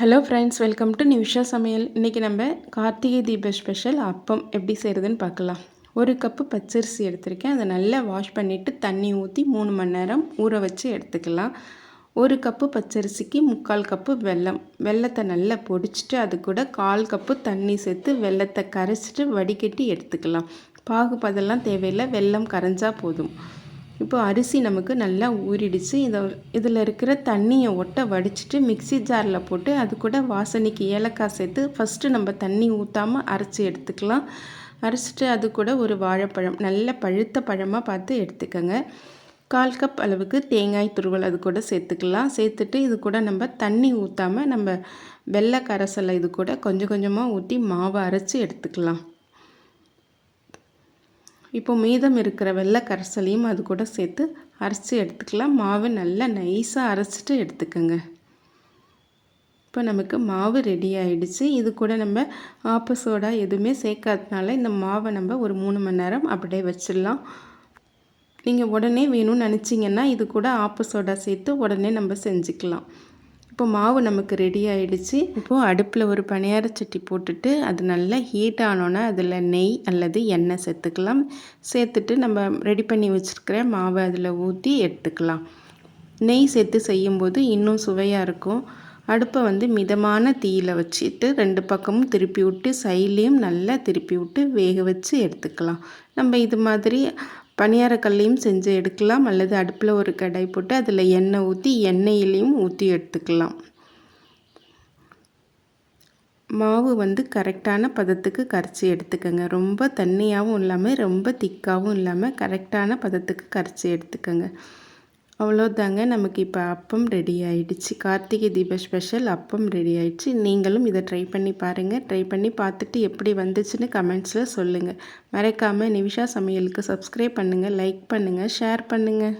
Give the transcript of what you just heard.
Hello friends welcome to Nimisha சமையல் இன்றைக்கி நம்ம கார்த்திகை தீப ஸ்பெஷல் அப்பம் எப்படி செய்கிறதுன்னு பார்க்கலாம். ஒரு கப்பு பச்சரிசி எடுத்திருக்கேன். அதை நல்லா வாஷ் பண்ணிவிட்டு தண்ணி ஊற்றி மூணு மணி நேரம் ஊற வச்சு எடுத்துக்கலாம். ஒரு கப்பு பச்சரிசிக்கு முக்கால் கப்பு வெல்லம். வெள்ளத்தை நல்லா பொடிச்சிட்டு அது கூட கால் கப்பு தண்ணி சேர்த்து வெள்ளத்தை கரைச்சிட்டு வடிகட்டி எடுத்துக்கலாம். பாகுபதெல்லாம் தேவையில்லை. வெல்லம் கரைஞ்சால் போதும். இப்போ அரிசி நமக்கு நல்லா ஊறிடுச்சு. இதை இதில் இருக்கிற தண்ணியை ஒட்ட வடிச்சிட்டு மிக்சி ஜாரில் போட்டு அது கூட வாசனைக்கு ஏலக்காய் சேர்த்து ஃபஸ்ட்டு நம்ம தண்ணி ஊற்றாமல் அரைச்சி எடுத்துக்கலாம். அரைச்சிட்டு அது கூட ஒரு வாழைப்பழம் நல்ல பழுத்த பழமாக பார்த்து எடுத்துக்கோங்க. கால் கப் அளவுக்கு தேங்காய் துருவல் அது கூட சேர்த்துக்கலாம். சேர்த்துட்டு இது கூட நம்ம தண்ணி ஊற்றாமல் நம்ம வெள்ளை கரைசலை இது கூட கொஞ்சம் கொஞ்சமாக ஊற்றி மாவை அரைச்சி எடுத்துக்கலாம். இப்போ மீதம் இருக்கிற வெள்ளை கரைசலையும் அது கூட சேர்த்து அரைச்சி எடுத்துக்கலாம். மாவு நல்லா நைஸாக அரைச்சிட்டு எடுத்துக்கோங்க. இப்போ நமக்கு மாவு ரெடி ஆகிடுச்சு இது கூட நம்ம ஆப்ப சோடா எதுவுமே சேர்க்காதனால இந்த மாவை நம்ம ஒரு மூணு மணி நேரம் அப்படியே வச்சிடலாம். நீங்கள் உடனே வேணும்னு நினச்சிங்கன்னா இது கூட ஆப்ப சோடா சேர்த்து உடனே நம்ம செஞ்சுக்கலாம். இப்போ மாவு நமக்கு ரெடி ஆகிடுச்சு இப்போது அடுப்பில் ஒரு பணியார சட்டி போட்டுட்டு அது நல்லா ஹீட் ஆனோன்னா அதில் நெய் அல்லது எண்ணெய் சேர்த்துக்கலாம். சேர்த்துட்டு நம்ம ரெடி பண்ணி வச்சுருக்கிற மாவை அதில் ஊற்றி எடுத்துக்கலாம். நெய் சேர்த்து செய்யும்போது இன்னும் சுவையாக இருக்கும். அடுப்பை வந்து மிதமான தீயில் வச்சுட்டு ரெண்டு பக்கமும் திருப்பி விட்டு சைட்லேயும் நல்லா திருப்பி விட்டு வேக வச்சு எடுத்துக்கலாம். நம்ம இது மாதிரி பணியாரக்கல்லையும் செஞ்சு எடுக்கலாம். அல்லது அடுப்பில் ஒரு கடாய் போட்டு அதில் எண்ணெய் ஊற்றி எண்ணெயிலையும் ஊற்றி எடுத்துக்கலாம். மாவு வந்து கரெக்டான பதத்துக்கு கரைச்சி எடுத்துக்கோங்க. ரொம்ப தண்ணியாகவும் இல்லாமல் ரொம்ப திக்காகவும் இல்லாமல் கரெக்டான பதத்துக்கு கரைச்சி எடுத்துக்கோங்க. அவ்வளோதாங்க. நமக்கு இப்போ அப்பம் ரெடி ஆயிடுச்சு. கார்த்திகை தீப ஸ்பெஷல் அப்பம் ரெடி ஆயிடுச்சு. நீங்களும் இதை ட்ரை பண்ணி பாருங்கள் ட்ரை பண்ணி பார்த்துட்டு எப்படி வந்துச்சுன்னு கமெண்ட்ஸில் சொல்லுங்கள் மறக்காமல் நிமிஷா சமையலுக்கு சப்ஸ்கிரைப் பண்ணுங்கள் லைக் பண்ணுங்கள் ஷேர் பண்ணுங்கள்